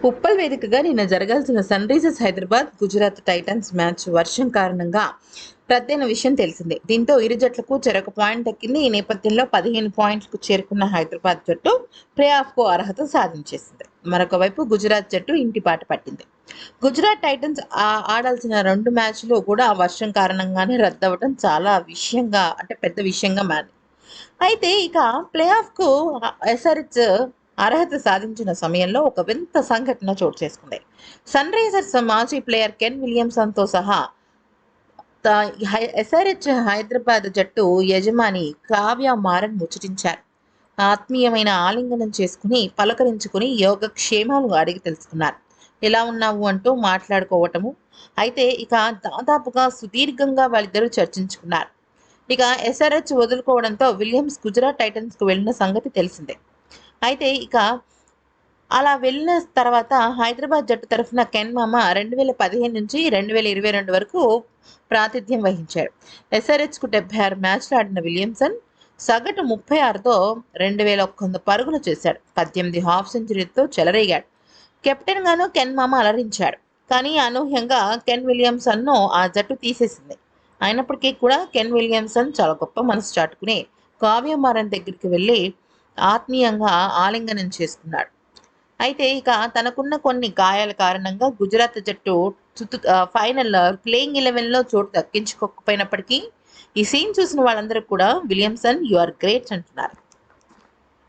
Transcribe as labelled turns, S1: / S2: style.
S1: ఉప్పల్ వేదికగా నిన్న జరగాల్సిన Sunrisers Hyderabad Gujarat Titans match వర్షం కారణంగా రద్దైన విషయం తెలిసిందే. దీంతో ఇరు జట్లకు చెరొక పాయింట్ దక్కింది. ఈ నేపథ్యంలో పదిహేను పాయింట్లకు చేరుకున్న హైదరాబాద్ జట్టు ప్లే ఆఫ్కు అర్హత సాధించేసింది. మరొక వైపు గుజరాత్ జట్టు ఇంటి బాట పట్టింది. గుజరాత్ టైటన్స్ ఆడాల్సిన రెండు మ్యాచ్లు కూడా వర్షం కారణంగానే రద్దవడం చాలా విషయంగా అంటే పెద్ద విషయంగా మారింది. అయితే ఇక ప్లే ఆఫ్కు ఎస్ఆర్హెచ్ అర్హత సాధించిన సమయంలో ఒక వింత సంఘటన చోటు చేసుకుంది. సన్ రైజర్స్ మాజీ ప్లేయర్ కెన్ విలియమ్సన్తో సహా ఎస్ఆర్హెచ్ హైదరాబాద్ జట్టు యజమాని కావ్య మారన్ ముచ్చటించారు. ఆత్మీయమైన ఆలింగనం చేసుకుని పలకరించుకుని యోగక్షేమాలు అడిగి తెలుసుకున్నారు. ఎలా ఉన్నావు? అంటూ మాట్లాడుకోవటము. అయితే ఇక దాదాపుగా సుదీర్ఘంగా వాళ్ళిద్దరూ చర్చించుకున్నారు. ఇక ఎస్ఆర్హెచ్ వదులుకోవడంతో విలియమ్స్ గుజరాత్ టైటన్స్కు వెళ్ళిన సంగతి తెలిసిందే. అయితే ఇక అలా వెళ్ళిన తర్వాత హైదరాబాద్ జట్టు తరఫున కెన్ మామ రెండు వేల పదిహేను నుంచి రెండు వేల ఇరవై రెండు వరకు ప్రాతిథ్యం వహించాడు. ఎస్ఆర్హెచ్కు డెబ్బై ఆరు మ్యాచ్లు ఆడిన విలియమ్సన్ సగటు ముప్పై ఆరుతో రెండు వేల ఒక్క వంద పరుగులు చేశాడు. పద్దెనిమిది హాఫ్ సెంచరీతో చెలరేగాడు. కెప్టెన్గాను కెన్ మామ అలరించాడు. కానీ అనూహ్యంగా కెన్ విలియమ్సన్ను ఆ జట్టు తీసేసింది. అయినప్పటికీ కూడా కెన్ విలియమ్సన్ చాలా గొప్ప మనసు చాటుకుని కావ్యమారన్ దగ్గరికి వెళ్ళి ఆత్మీయంగా ఆలింగనం చేసుకున్నాడు. అయితే ఇక తనకున్న కొన్ని గాయాల కారణంగా గుజరాత్ జట్టు చుట్టూ ఫైనల్ ప్లేయింగ్ ఎలెవెన్లో చోటు దక్కించుకోకపోయినప్పటికీ ఈ సీన్ చూసిన వాళ్ళందరూ కూడా విలియమ్సన్ యు ఆర్ గ్రేట్ అంటున్నారు.